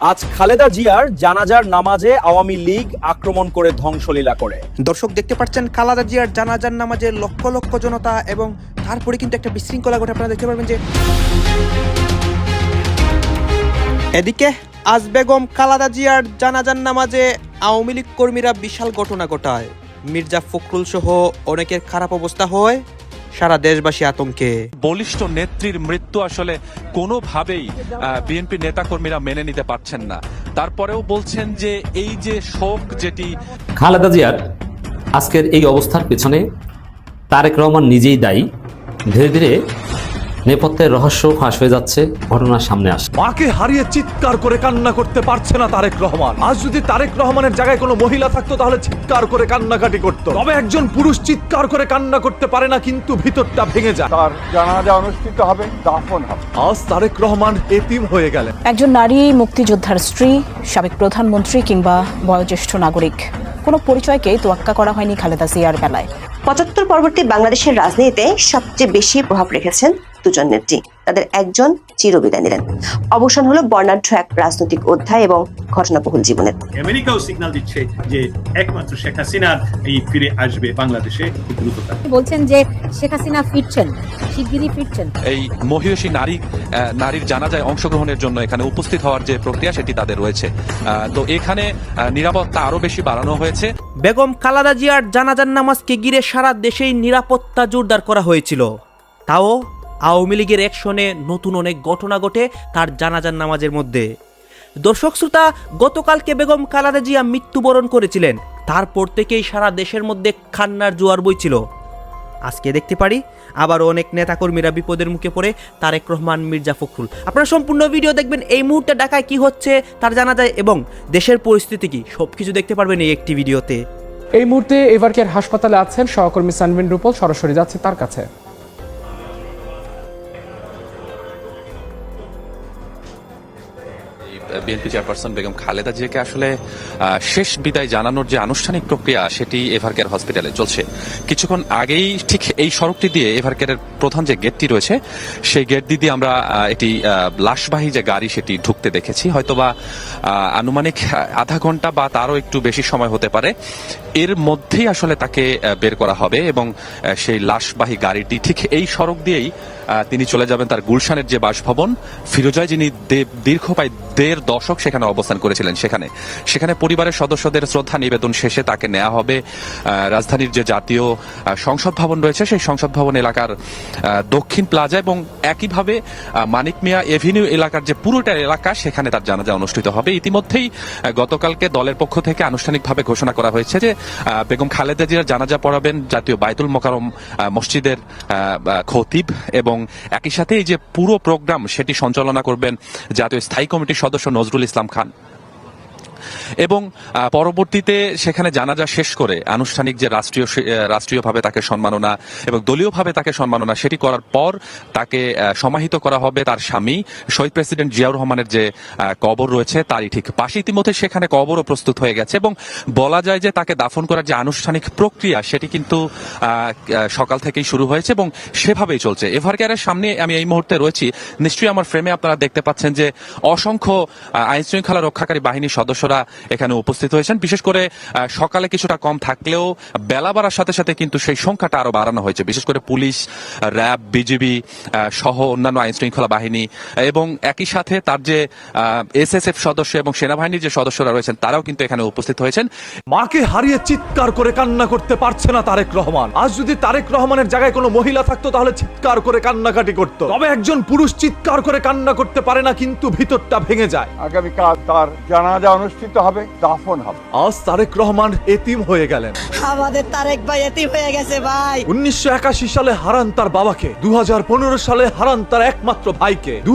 আজ খালেদা জিয়ার জানাজার নামাজে আওয়ামী লীগ আক্রমণ করে ধ্বংসলীলা করে। দর্শক, দেখতে পাচ্ছেন কালাদা জিয়ার জানাজার নামাজে লক্ষ লক্ষ জনতা এবং তারপরে কিন্তু একটা বিশৃঙ্খলা ঘটে। আপনারা দেখতে পারবেন যে এদিকে আজ বেগম কালাদা জিয়ার জানাজার নামাজে আওয়ামী লীগ কর্মীরা বিশাল ঘটনা ঘটায়। মির্জা ফখরুল সহ অনেকের খারাপ অবস্থা হয়। সারা দেশবাসী আতঙ্কে। বলিষ্ঠ নেত্রীর মৃত্যু আসলে কোনোভাবেই বিএনপি নেতাকর্মীরা মেনে নিতে পারছেন না। তারপরেও বলছেন যে এই যে শোক যেটি খালেদা জিয়ার আজকের এই অবস্থার পেছনে তারেক রহমান নিজেই দায়ী। ধীরে ধীরে নেপথ্যের রহস্য ফাঁস হয়ে যাচ্ছে ঘটনার সামনে আসে মাকে হারিয়ে চিৎকার করে কান্না করতে পারছে না তারেক রহমান। আজ যদি তারেক রহমানের জায়গায় কোনো মহিলা থাকতো তাহলে চিৎকার করে কান্নাকাটি করত। তবে একজন পুরুষ চিৎকার করে কান্না করতে পারে না কিন্তু ভিতরটা ভেঙে যায়। তার জানাজা অনুষ্ঠিত হবে দাফন হবে। আজ তারেক রহমান এতিম হয়ে গেলেন। একজন নারী মুক্তিযোদ্ধার স্ত্রী সাবেক প্রধানমন্ত্রী কিংবা বয়োজ্যেষ্ঠ নাগরিক। কোনো পরিচয়কে তোয়াক্কা করা হয়নি খালেদা জিয়ার বেলায়। পঁচাত্তর পরবর্তী বাংলাদেশের রাজনীতিতে সবচেয়ে বেশি প্রভাব রেখেছেন দুজন নেত্রী তাদের একজন চিরবিদায় নিলেন। অবসান হলো বর্ণাঢ্য এক রাজনৈতিক অধ্যায় এবং ঘটনাবহুল জীবনের। আমেরিকাও সিগন্যাল দিচ্ছে যে একমাত্র শেখ হাসিনা এই ফিরে আসবে বাংলাদেশে দ্রুততা। বলছেন যে শেখ হাসিনা ফিরছেন শিগগিরই ফিরছেন। এই মহিষী নারী নারীর জানাজায় অংশগ্রহণের জন্য এখানে উপস্থিত হওয়ার যে প্রক্রিয়া সেটি তাদের রয়েছে। আহ, তো এখানে আহ, নিরাপত্তা আরও বেশি বাড়ানো হয়েছে। বেগম কালাদা জিয়ার জানাজার নামাজকে ঘিরে সারা দেশেই নিরাপত্তা জোরদার করা হয়েছিল। তাও আওয়ামী লীগের অ্যাকশনে নতুন অনেক ঘটনা ঘটে তার জানাজার নামাজের মধ্যে। দর্শক শ্রোতা, গতকালকে বেগম খালাদা জিয়া মৃত্যুবরণ করেছিলেন। তারপর থেকেই সারা দেশের মধ্যে খান্নার জোয়ার বইছিল। আজকে দেখতে পারি আবার অনেক নেতাকর্মীরা বিপদের মুখে পড়ে, তারেক রহমান, মির্জা ফখরুল। আপনারা সম্পূর্ণ ভিডিও দেখবেন এই মুহূর্তে ঢাকায় কি হচ্ছে, তার জানা যায় এবং দেশের পরিস্থিতি কি সব কিছু দেখতে পারবেন এই একটি ভিডিওতে। এই মুহূর্তে এভারকেয়ার হাসপাতালে আছেন সহকর্মী সানভিন রূপল, সরাসরি যাচ্ছে তার কাছে। বিএনপি চেয়ারপারসন বেগম খালেদা জিয়াকে আসলে শেষ বিদায় জানানোর যে আনুষ্ঠানিক প্রক্রিয়া, সেটি এভারকেয়ার হসপিটালে চলছে। কিছুক্ষণ আগেই ঠিক এই সড়কটি দিয়ে এভারকেয়ারের প্রধান যে গেটটি রয়েছে, সেই গেট দিয়ে আমরা এটি লাশবাহী যে গাড়ি সেটি ঢুকতে দেখেছি। হয়তোবা আনুমানিক আধা ঘণ্টা বা তারও একটু বেশি সময় হতে পারে। এর মধ্যেই আসলে তাকে বের করা হবে এবং সেই লাশবাহী গাড়িটি ঠিক এই সড়ক দিয়েই তিনি চলে যাবেন তার গুলশানের যে বাসভবন। ফিরোজায় যিনি দীর্ঘ প্রায় দেড় দশক সেখানে অবস্থান করেছিলেন সেখানে। সেখানে পরিবারের সদস্যদের শ্রদ্ধা নিবেদন শেষে তাকে নেওয়া হবে রাজধানীর যে জাতীয় সংসদ ভবন রয়েছে, সেই সংসদ ভবন এলাকার দক্ষিণ প্লাজা এবং একইভাবে মানিক মিয়া এভিনিউ এলাকার যে পুরোটা এলাকা, সেখানে তার জানাজা অনুষ্ঠিত হবে। ইতিমধ্যেই গতকালকে দলের পক্ষ থেকে আনুষ্ঠানিকভাবে ঘোষণা করা হয়েছে যে বেগম খালেদা জিয়ার জানাজা পড়াবেন জাতীয় বাইতুল মোকারম মসজিদের খতিব এবং একই সাথে এই যে পুরো প্রোগ্রাম, সেটি সঞ্চালনা করবেন জাতীয় স্থায়ী কমিটির সদস্য নজরুল ইসলাম খান। এবং পরবর্তীতে সেখানে জানাজা শেষ করে আনুষ্ঠানিক যে রাষ্ট্রীয় রাষ্ট্রীয়ভাবে তাকে সম্মাননা এবং দলীয়ভাবে তাকে সম্মাননা সেটি করার পর তাকে সমাহিত করা হবে তার স্বামী শহীদ প্রেসিডেন্ট জিয়াউর রহমানের যে কবর রয়েছে তারই ঠিক পাশে। ইতিমধ্যে সেখানে কবরও প্রস্তুত হয়ে গেছে এবং বলা যায় যে তাকে দাফন করার যে আনুষ্ঠানিক প্রক্রিয়া সেটি কিন্তু সকাল থেকেই শুরু হয়েছে এবং সেভাবেই চলছে। এভারকেয়ারের সামনে আমি এই মুহূর্তে রয়েছি। নিশ্চয়ই আমার ফ্রেমে আপনারা দেখতে পাচ্ছেন যে অসংখ্য আইন শৃঙ্খলা রক্ষাকারী বাহিনীর সদস্যরা এখানে উপস্থিত হয়েছেন। বিশেষ করে সকালে কিছুটা কম থাকলেও বেলা বাড়ার সাথে সাথে কিন্তু সেই সংখ্যাটা আরও বাড়ানো হয়েছে। বিশেষ করে পুলিশ র্যাব বিজিবি সহ অন্যান্য আইন শৃঙ্খলা বাহিনী এবং একই সাথে তার যে এসএসএফ সদস্য এবং সেনাবাহিনীর যে সদস্যরা রয়েছেন তারাও কিন্তু এখানে উপস্থিত হয়েছেন। মাকে হারিয়ে চিৎকার করে কান্না করতে পারছে না তারেক রহমান। আজ যদি তারেক রহমানের জায়গায় কোনো মহিলা থাকতো তাহলে চিৎকার করে কান্নাকাটি করত। তবে একজন পুরুষ চিৎকার করে কান্না করতে পারে না কিন্তু ভিতরটা ভেঙে যায়। আগামীকাল তার জানাজা অনুষ্ঠিত হবে দাফন হবে। আজ তারেক রহমান এতিম হয়ে গেলেন। আমাদের তারেক ভাই এতিম হয়ে গেছে ভাই। উনিশশো একাশি সালে হারান তার বাবাকে দু সালে হারান তার একমাত্র ভাইকে দু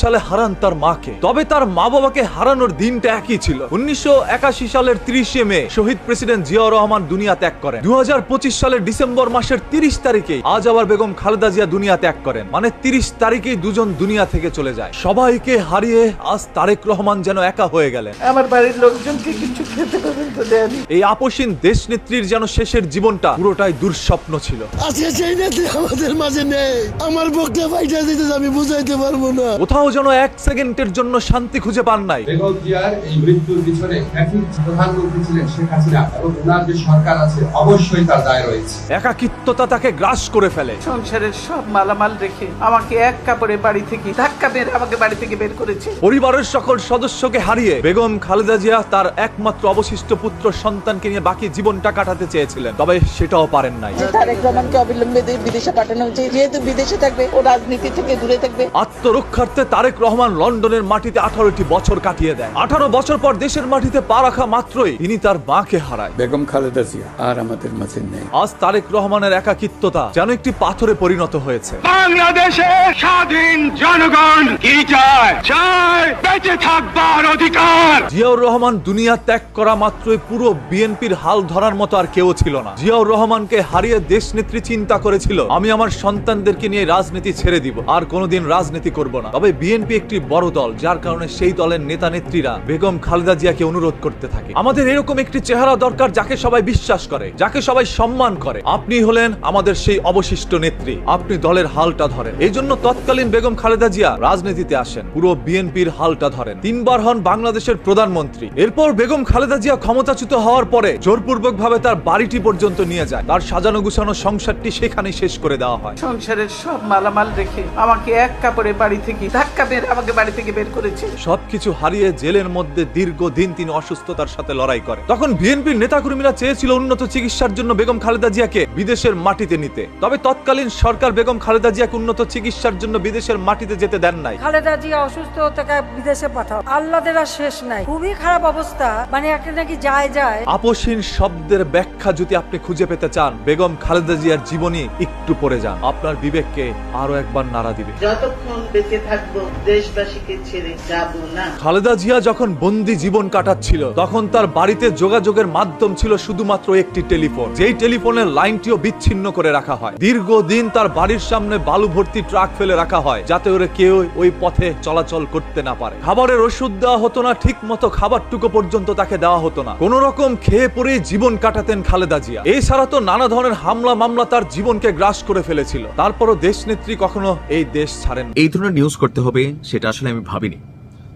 সালে হারান তার মাকে। তবে তার মা বাবাকে হারানোর দিনটা একই ছিল। উনিশশো একাশি সালের ত্রিশে মে শহীদ প্রেসিডেন্ট জিয়াউর রহমান দুনিয়া ত্যাগ করেন। দু হাজার পঁচিশ সালের ডিসেম্বর মাসের তিরিশ তারিখে আজ আবার বেগম খালেদা জিয়া দুনিয়া ত্যাগ করেন। মানে তিরিশ তারিখেই দুজন দুনিয়া থেকে চলে যায়। সবাইকে হারিয়ে আজ তারেক রহমান যেন একা হয়ে গেলেন। আমার বাড়ির লোকজনকে কিছু খেতে পর্যন্ত দেয়নি। এই আপসীন দেশ নেত্রীর যেন শেষের জীবনটা পুরোটাই দুঃস্বপ্ন ছিল। আজকে সেই নেত্রী আমাদের মাঝে নেই। আমার ফাইটা দিতে আমি বুঝাইতে পারব না। কোথাও যেন এক সেকেন্ডের জন্য শান্তি খুঁজে পান নাই। বেগম জিয়ার এই মৃত্যুর পিছনে একই প্রধানমন্ত্রী ছিলেন শেখ হাসিনা এবং ওনার যে সরকার আছে অবশ্যই তার দায় রয়েছে। একাকিত্বতা তাকে গ্রাস করে ফেলে। সংসারের সব মালামাল রেখে আমাকে এক কাপড়ে বাড়ি থেকে ধাক্কা মেরে আমাকে বাড়ি থেকে বের করেছে। পরিবারের সকল সদস্যকে হারিয়ে বেগম খালেদা জিয়া তার একমাত্র অবশিষ্ট পুত্র সন্তানকে নিয়ে বাকি জীবনটা কাটাতে চেয়েছিলেন তবে সেটাও পারেন নাই। তারেক রহমানকে অবিলম্বে বিদেশে পাঠানো হয়েছে। যেহেতু বিদেশে থাকবে ও রাজনীতি থেকে দূরে থাকবে। আত্মরক্ষার্থে তারেক রহমান লন্ডনের মাটিতে আঠারোটি বছর কাটিয়ে দেয় আঠারো বছর পর দেশের মাটিতে পা রাখা মাত্রই তিনি তার মাকে হারায়। বেগম খালেদা জিয়া আর আমাদের মাঝে নেই। আজ তারেক রহমানের একাকিত্বতা যেন একটি পাথরে পরিণত হয়েছে। বাংলাদেশে স্বাধীন জনগণ কি চায়? চায় বেঁচে থাকবার অধিকার। জিয়াউর রহমান দুনিয়া ত্যাগ করা মাত্রই পুরো বিএনপির হাল ধরার মতো আর কেউ ছিল না। জিয়াউর রহমানকে হারিয়ে দেশ নেত্রী চিন্তা করেছিল, আমি আমার সন্তানদেরকে নিয়ে রাজনীতি ছেড়ে দিব, আর কোনোদিন রাজনীতি করব না। তবে বিএনপি একটি বড় দল, যার কারণে সেই দলের নেতা নেত্রীরা বেগম খালেদা জিয়াকে অনুরোধ করতে থাকে। আমাদের এরকম একটি চেহারা দরকার যাকে সবাই বিশ্বাস করে, যাকে সবাই সম্মান করে। আপনি হলেন আমাদের সেই অবশিষ্ট নেত্রী, আপনি দলের হালটা ধরেন। এই জন্য তৎকালীন বেগম খালেদা জিয়া রাজনীতিতে আসেন, পুরো বিএনপির হালটা ধরেন। তিনবার হন বাংলাদেশের প্রধানমন্ত্রী। এরপর বেগম খালেদা জিয়া ক্ষমতাচ্যুত হওয়ার পরে জোরপূর্বক ভাবে তার বাড়িটি পর্যন্ত নিয়ে যায়। তার সাজানো গুছানো সংসারটি সেখানে শেষ করে দেওয়া হয়। সংসারের সব মালামাল রেখে আমাকে এক কাপড়ে বাড়ি থেকে ধাক্কা মেরে আমাকে বাড়ি থেকে বের করেছে। সবকিছু হারিয়ে জেলের মধ্যে দীর্ঘদিন তিনি অসুস্থতার সাথে লড়াই করে। তখন বিএনপির নেতাকর্মীরা চেয়েছিল উন্নত চিকিৎসার জন্য বেগম খালেদা জিয়াকে বিদেশের মাটিতে নিতে। তবে তৎকালীন সরকার বেগম খালেদা জিয়াকে উন্নত চিকিৎসার জন্য বিদেশের মাটিতে যেতে দেন নাই। খালেদা জিয়া অসুস্থ তাকে বিদেশে পাঠাও। আল্লাদের শেষ নাই। খুবই খারাপ অবস্থা। মানে একটা নাকি যায় যায়। আপসীন শব্দের ব্যাখ্যা যদি আপনি খুঁজে পেতে চান বেগম খালেদা জিয়ার জীবনী একটু পড়ে যান। আপনার বিবেককে আরও একবার নাড়া দিবে। যতক্ষণ বেঁচে থাকব দেশবাসীকে ছেড়ে যাব না। খালেদা জিয়া যখন বন্দি জীবন কাটাচ্ছিল তখন তার বাড়িতে যোগাযোগের মাধ্যম ছিল শুধুমাত্র একটি টেলিফোন। যেই টেলিফোনের লাইনটিও বিচ্ছিন্ন করে রাখা হয়। দীর্ঘদিন তার বাড়ির সামনে বালু ভর্তি ট্রাক ফেলে রাখা হয় যাতে ওরা কেউ ওই পথে চলাচল করতে না পারে। খাবারের ওষুধ দেওয়া হতো না ঠিক মতো খাবারটুকু পর্যন্ত তাকে দেওয়া হতো না। কোন রকম খেয়ে পরে জীবন কাটাতেন খালেদা জিয়া। এছাড়া তো নানা ধরনের হামলা মামলা তার জীবনকে গ্রাস করে ফেলেছিল। তারপরও দেশ নেত্রী কখনো এই দেশ ছাড়েন এই ধরনের নিউজ করতে হবে, সেটা আসলে আমি ভাবিনি।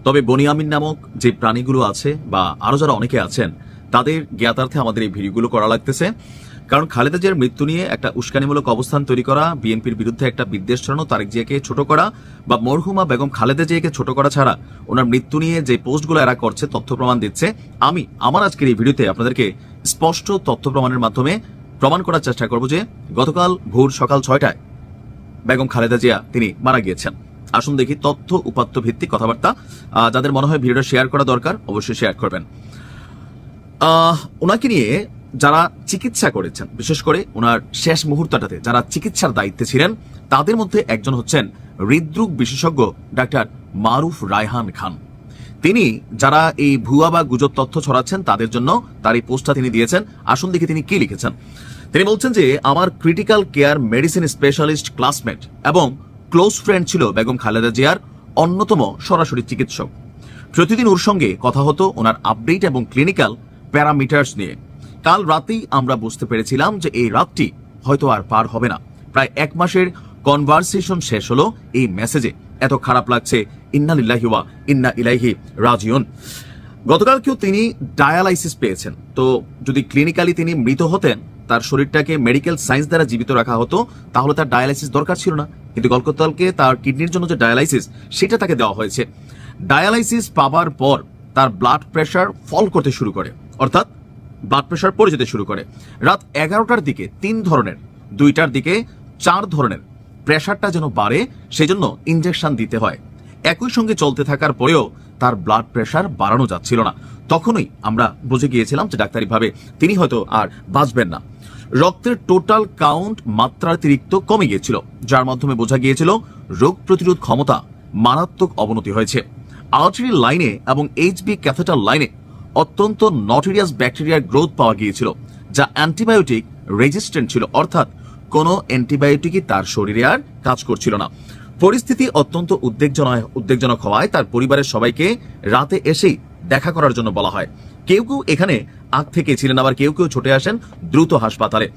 তবে বনিয়ামিন নামক যে প্রাণীগুলো আছে, বা আরও যারা অনেকে আছেন, তাদের জ্ঞাতার্থে আমাদের এই ভিডিওগুলো করা লাগতেছে। কারণ খালেদা জিয়ার মৃত্যু নিয়ে একটা উস্কানিমূলক অবস্থান তৈরি করা, বিএনপির বিরুদ্ধে একটা বিদ্বেষ ছড়ানো, তারেক জিয়াকে ছোট করা বা মরহুমা বেগম খালেদা জিয়াকে ছোট করা ছাড়া ওনার মৃত্যু নিয়ে যে পোস্টগুলো এরা করছে, তথ্য প্রমাণ দিচ্ছে, আমি আমার আজকের এই ভিডিওতে আপনাদেরকে স্পষ্ট তথ্য প্রমাণের মাধ্যমে প্রমাণ করার চেষ্টা করব যে গতকাল ভোর সকাল ছয়টায় বেগম খালেদা জিয়া তিনি মারা গিয়েছেন। আসুন দেখি তথ্য উপাত্ত ভিত্তিক কথাবার্তা যাদের মনে হয় ভিডিওটা শেয়ার করা দরকার, অবশ্যই শেয়ার করবেন। ওনাকে নিয়ে যারা চিকিৎসা করেছেন, বিশেষ করে ওনার শেষ মুহূর্তটাতে যারা চিকিৎসার দায়িত্বে ছিলেন, তাদের মধ্যে একজন হচ্ছেন হৃদরোগ বিশেষজ্ঞ ডাক্তার মারুফ রায়হান খান। তিনি যারা এই ভুয়া বা গুজব তথ্য ছড়াচ্ছেন, তাদের জন্য তার এই পোস্টটা তিনি দিয়েছেন। আসুন দেখে তিনি কি লিখেছেন। তিনি বলছেন যে, আমার critical care medicine specialist classmate এবং ক্লোজ ফ্রেন্ড ছিল বেগম খালেদা জিয়ার অন্যতম সরাসরি চিকিৎসক। প্রতিদিন ওর সঙ্গে কথা হতো ওনার আপডেট এবং ক্লিনিক্যাল প্যারামিটার্স নিয়ে। কাল রাতেই আমরা বুঝতে পেরেছিলাম যে এই রাতটি হয়তো আর পার হবে না। প্রায় এক মাসের কনভারসেশন শেষ হলো এই মেসেজে এত খারাপ লাগছে। ইন্না লিল্লাহি ওয়া ইন্না ইলাইহি রাজিউন। গতকালকেও তিনি ডায়ালাইসিস পেয়েছেন। তো যদি ক্লিনিক্যালি তিনি মৃত হতেন, তার শরীরটাকে মেডিকেল সায়েন্স দ্বারা জীবিত রাখা হতো, তাহলে তার ডায়ালাইসিস দরকার ছিল না। কিন্তু গতকালকে তার কিডনির জন্য যে ডায়ালাইসিস সেটা তাকে দেওয়া হয়েছে। ডায়ালাইসিস পাবার পর তার ব্লাড প্রেশার ফল করতে শুরু করে। অর্থাৎ ব্লাড প্রেশার পড়ে যেতে শুরু করে। রাত এগারোটার দিকে তিন ধরনের, দুইটার দিকে চার ধরনের প্রেশারটা যেন বাড়ে, সেজন্য ইনজেকশন দিতে হয়। একই সঙ্গে চলতে থাকার পরেও তার ব্লাড প্রেশার বাড়ানো যাচ্ছিল না। তখনই আমরা বুঝে গিয়েছিলাম যে ডাক্তারিভাবে তিনি হয়তো আর বাঁচবেন না। রক্তের টোটাল কাউন্ট মাত্রাতিরিক্ত কমে গিয়েছিল, যার মাধ্যমে বোঝা গিয়েছিল রোগ প্রতিরোধ ক্ষমতা মারাত্মক অবনতি হয়েছে। আর্টারি লাইনে এবং এইচবি ক্যাথেটার লাইনে অত্যন্ত নটেরিয়াস ব্যাকটেরিয়ার গ্রোথ পাওয়া গিয়েছিল, যা অ্যান্টিবায়োটিক রেজিস্ট্যান্ট ছিল। অর্থাৎ কোনো অ্যান্টিবায়োটিকই তার শরীরে আর কাজ করছিল না। পরিস্থিতি অত্যন্ত উদ্বেগজনক উদ্বেগজনক হওয়ায় তার পরিবারের সবাইকে রাতে এসেই দেখা করার জন্য বলা হয়। কেউ কেউ এখানে আগ থেকে ছিলেন, আবার কেউ কেউ ছুটে আসেন দ্রুত হাসপাতালে।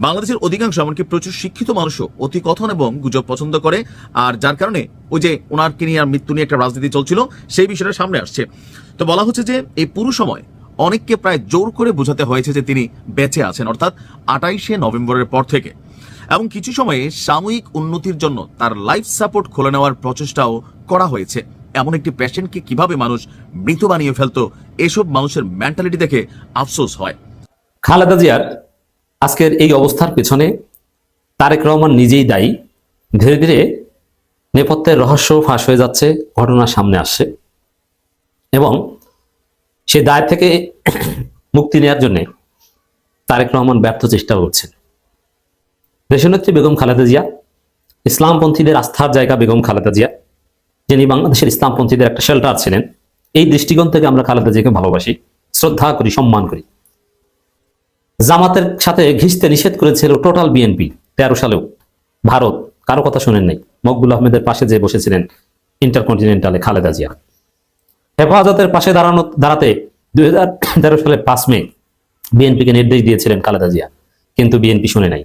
বাংলাদেশের অধিকাংশ, এমনকি প্রচুর শিক্ষিত মানুষও অতি কথন এবং গুজব পছন্দ করে। আর যার কারণে ওই যে ওনারকে নিয়ে আর মৃত্যু নিয়ে একটা রাজনীতি চলছিল, সেই বিষয়টা সামনে আসছে। তো বলা হচ্ছে যে, এই পুরো সময় অনেককে প্রায় জোর করে বোঝাতে হয়েছে যে তিনি বেঁচে আছেন, অর্থাৎ আটাইশে নভেম্বরের পর থেকে। এবং কিছু সময়ে সাময়িক উন্নতির জন্য তার লাইফ সাপোর্ট খুলে নেওয়ার প্রচেষ্টাও করা হয়েছে। এমন একটি পেশেন্টকে কীভাবে মানুষ মৃত বানিয়ে ফেলতো, এসব মানুষের মেন্টালিটি দেখে আফসোস হয়। খালেদা জিয়ার আজকের এই অবস্থার পেছনে তারেক রহমান নিজেই দায়ী। ধীরে ধীরে নেপথ্যের রহস্য ফাঁস হয়ে যাচ্ছে, ঘটনা সামনে আসছে। এবং সে দায় থেকে মুক্তি নেওয়ার জন্য তারেক রহমান ব্যর্থ চেষ্টা করছেন। দেশনেত্রী বেগম খালেদা জিয়া, ইসলামপন্থীদের আস্থার জায়গা বেগম খালেদা জিয়া, যিনি বাংলাদেশের ইসলামপন্থীদের একটা শেল্টার ছিলেন। এই দৃষ্টিকোণ থেকে আমরা খালেদা জিয়াকে ভালোবাসি, শ্রদ্ধা করি, সম্মান করি। জামাতের সাথে ঘিসতে নিষেধ করেছিল টোটাল বিএনপি তেরো সালেও। ভারত, কারও কথা শুনেন নাই। মকবুল আহমেদের পাশে যে বসেছিলেন ইন্টারকন্টিনেন্টালে খালেদা জিয়া। হেফাজতের পাশে দাঁড়ানো দাঁড়াতে দুই হাজার তেরো সালে পাঁচ মে বিএনপিকে নির্দেশ দিয়েছিলেন খালেদা জিয়া। কিন্তু বিএনপি শুনে নাই।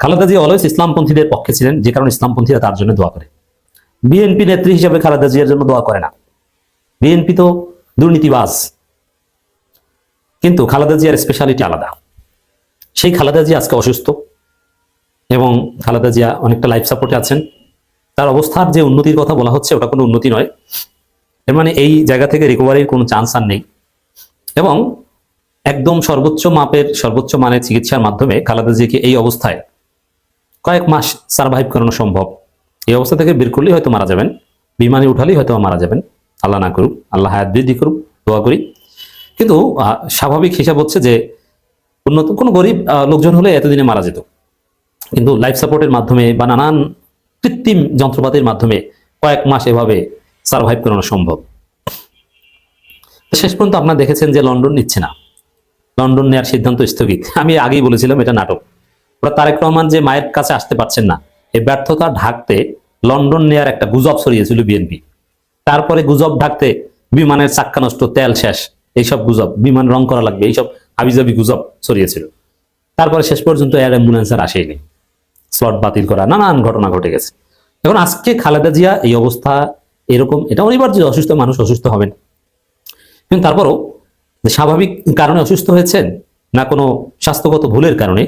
খালেদা জিয়া অলওয়েজ ইসলামপন্থীদের পক্ষে ছিলেন, যে কারণে ইসলামপন্থীরা তার জন্য দোয়া করে। বিএনপি নেত্রী হিসেবে খালেদা জিয়ার জন্য দোয়া করে না। বিএনপি তো দুর্নীতিবাজ। কিন্তু খালেদা জিয়ার স্পেশালিটি আলাদা। সেই খালেদা জিয়া আজকে অসুস্থ এবং খালেদা জিয়া অনেকটা লাইফ সাপোর্টে আছেন। তার অবস্থার যে উন্নতির কথা বলা হচ্ছে, ওটা কোনো উন্নতি নয়। এর মানে এই জায়গা থেকে রিকভারির কোনো চান্স আর নেই। এবং একদম সর্বোচ্চ মাপের, সর্বোচ্চ মানের চিকিৎসার মাধ্যমে খালেদা জিয়াকে এই অবস্থায় কয়েক মাস সার্ভাইভ করানো সম্ভব। এই অবস্থা থেকে বের করলেই হয়তো মারা যাবেন। বিমানে উঠালেই হয়তো মারা যাবেন। আল্লাহ না করুক, আল্লাহ হায়াত বৃদ্ধি করুক, দোয়া করি। কিন্তু স্বাভাবিক হিসাব হচ্ছে যে উন্নত কোনো গরিব লোকজন হলে এতদিনে মারা যেত। কিন্তু লাইফ সাপোর্টের মাধ্যমে বা নানান কৃত্রিম যন্ত্রপাতির মাধ্যমে কয়েক মাস এভাবে সার্ভাইভ করানো সম্ভব। শেষ পর্যন্ত আপনারা দেখেছেন যে লন্ডন নিচ্ছে না। লন্ডন নেওয়ার সিদ্ধান্ত স্থগিত। আমি আগেই বলেছিলাম, এটা নাটক। ওরা তারেক রহমান যে মায়ের কাছে আসতে পারছেন না এই ব্যর্থতা ঢাকতে লন্ডন নেয়ার একটা গুজব ছড়িয়েছিল বিএনপি তারপরে গুজব ঢাকতে বিমানের চাক্কা নষ্ট, তেল শেষ, এইসব গুজব, বিমান রং করা লাগবে, এইসব হাবিজাবি গুজব ছড়িয়েছিল। তারপরে শেষ পর্যন্ত এয়ার অ্যাম্বুলেন্স আর আসেনি স্লট বাতিল করা, নানান ঘটনা ঘটে গেছে। এখন আজকে খালেদা জিয়া এই অবস্থা এরকম, এটা অনিবার্য অসুস্থ মানুষ অসুস্থ হবেন। কিন্তু তারপরও স্বাভাবিক কারণে অসুস্থ হয়েছেন না কোনো স্বাস্থ্যগত ভুলের কারণে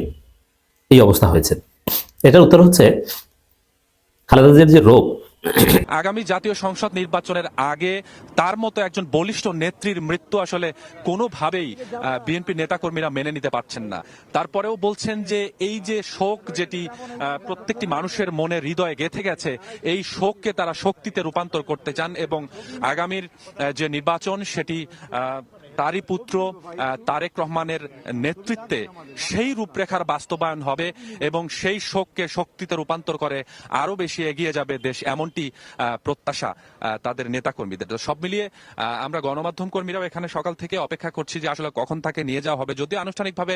এই অবস্থা হয়েছে। এটার উত্তর হচ্ছে, খালেদা জিয়ার যে রোগ আগামী জাতীয় সংসদ নির্বাচনের আগে তার মতো একজন বলিষ্ঠ নেত্রীর মৃত্যু আসলে কোনোভাবেই বিএনপি নেতাকর্মীরা মেনে নিতে পারছেন না। তারপরেও বলছেন যে এই যে শোক যেটি প্রত্যেকটি মানুষের মনে হৃদয়ে গেথে গেছে, এই শোককে তারা শক্তিতে রূপান্তর করতে চান এবং আগামীর যে নির্বাচন সেটি তারই পুত্র তারেক রহমানের নেতৃত্বে সেই রূপরেখার বাস্তবায়ন হবে এবং সেই শোককে শক্তিতে রূপান্তর করে আরও বেশি এগিয়ে যাবে দেশ, এমনটি প্রত্যাশা তাদের নেতাকর্মীদের। সব মিলিয়ে আমরা গণমাধ্যম কর্মীরাও এখানে সকাল থেকে অপেক্ষা করছি যে আসলে কখন তাকে নিয়ে যাওয়া হবে। যদি আনুষ্ঠানিকভাবে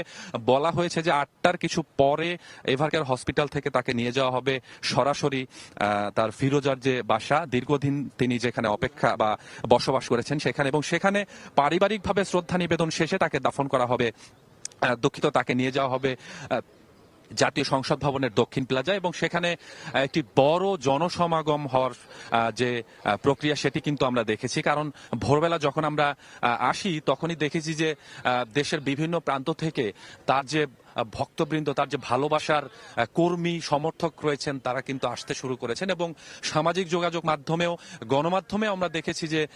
বলা হয়েছে যে আটটার কিছু পরে এভারকেয়ার হসপিটাল থেকে তাকে নিয়ে যাওয়া হবে। সরাসরি তার ফিরোজার যে বাসা, দীর্ঘদিন তিনি যেখানে অপেক্ষা বা বসবাস করেছেন সেখানে এবং সেখানে পারিবারিকভাবে শ্রদ্ধা নিবেদন শেষে তাকে দাফন করা হবে? দুঃখিত, তাকে নিয়ে যাওয়া হবে জাতীয় সংসদ ভবনের দক্ষিণ প্লাজা এবং সেখানে একটি বড় জনসমাগম হওয়ার যে প্রক্রিয়া সেটি কিন্তু আমরা দেখেছি। কারণ ভোরবেলা যখন আমরা আসি, তখনই দেখেছি যে দেশের বিভিন্ন প্রান্ত থেকে তার যে ভক্তবৃন্দ, তার যে ভালোবাসার কর্মী, সমর্থক রয়েছেন, তারা কিন্তু আসতে শুরু করেছেন এবং সামাজিক যোগাযোগ মাধ্যমেও, গণমাধ্যমে আমরা দেখেছি যে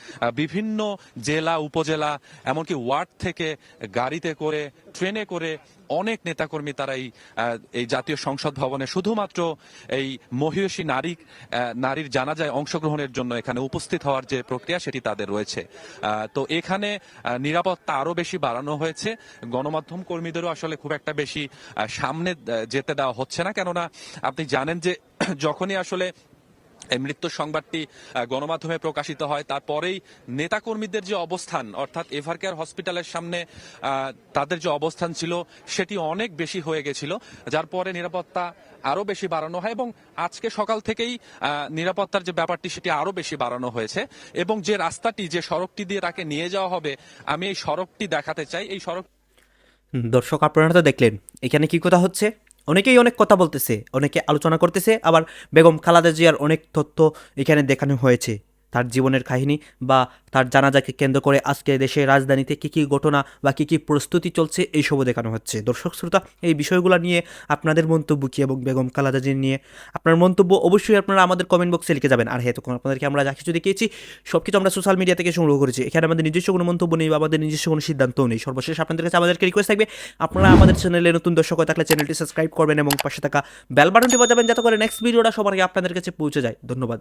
বিভিন্ন জেলা, উপজেলা, এমনকি ওয়ার্ড থেকে গাড়িতে করে ট্রেনে করে অনেক নেতাকর্মী তারা এই জাতীয় সংসদ ভবনে শুধুমাত্র এই মহিষী নারী নারীর জানাজায় অংশগ্রহণের জন্য এখানে উপস্থিত হওয়ার যে প্রক্রিয়া সেটি তাদের রয়েছে। তো এখানে নিরাপত্তা আরও বেশি বাড়ানো হয়েছে। গণমাধ্যম কর্মীদেরও আসলে খুব একটা বেশি সামনে যেতে দেওয়া হচ্ছে না। কেননা আপনি জানেন যে যখনই আসলে মৃত্যুর সংবাদটি গণমাধ্যমে প্রকাশিত হয়। তারপরেই নেতাকর্মীদের যে অবস্থান, অর্থাৎ এভারকেয়ার হসপিটালের সামনে তাদের যে অবস্থান ছিল, সেটি অনেক বেশি হয়ে গেছিল, যার পরে নিরাপত্তা আরও বেশি বাড়ানো হয় এবং আজকে সকাল থেকেই নিরাপত্তার যে ব্যাপারটি, সেটি আরও বেশি বাড়ানো হয়েছে এবং যে রাস্তাটি, যে সড়কটি দিয়ে তাকে নিয়ে যাওয়া হবে, আমি এই সড়কটি দেখাতে চাই। এই সড়ক দর্শক, আপনারা তো দেখলেন, এখানে কি কথা হচ্ছে? অনেকেই অনেক কথা বলতেছে, অনেকে আলোচনা করতেছে, আবার বেগম খালাদা জিয়ার অনেক তথ্য এখানে দেখানো হয়েছে। তার জীবনের কাহিনী বা তার জানাজাকে কেন্দ্র করে আজকে দেশের রাজধানীতে কী কী ঘটনা বা কী কী প্রস্তুতি চলছে, এইসবও দেখানো হচ্ছে। দর্শক, শ্রোতা, এই বিষয়গুলো নিয়ে আপনাদের মন্তব্য কী এবং বেগম খালাদা জির নিয়ে আপনার মন্তব্য অবশ্যই আপনারা আমাদের কমেন্ট বক্সে লিখে যাবেন। আর হ্যাঁ তখন আপনাদেরকে আমরা যা কিছু দেখিয়েছি সব কিছু আমরা সোশ্যাল মিডিয়া থেকে সংগ্রহ করেছি। এখানে আমাদের নিজস্ব কোনো মন্তব্য নেই বা আমাদের নিজস্ব কোনো সিদ্ধান্তও নেই। সর্বশেষ আপনাদের কাছে আমাদেরকে রিকোয়েস্ট থাকবে, আপনারা আমাদের চ্যানেলে নতুন দর্শক হয়ে থাকলে চ্যানেলটি সাবস্ক্রাইব করবেন এবং পাশে থাকা বেল বাটনটি বাজাবেন, যাতে করে নেক্সট ভিডিওটা সবার আগে আপনাদের কাছে পৌঁছে যায়। ধন্যবাদ।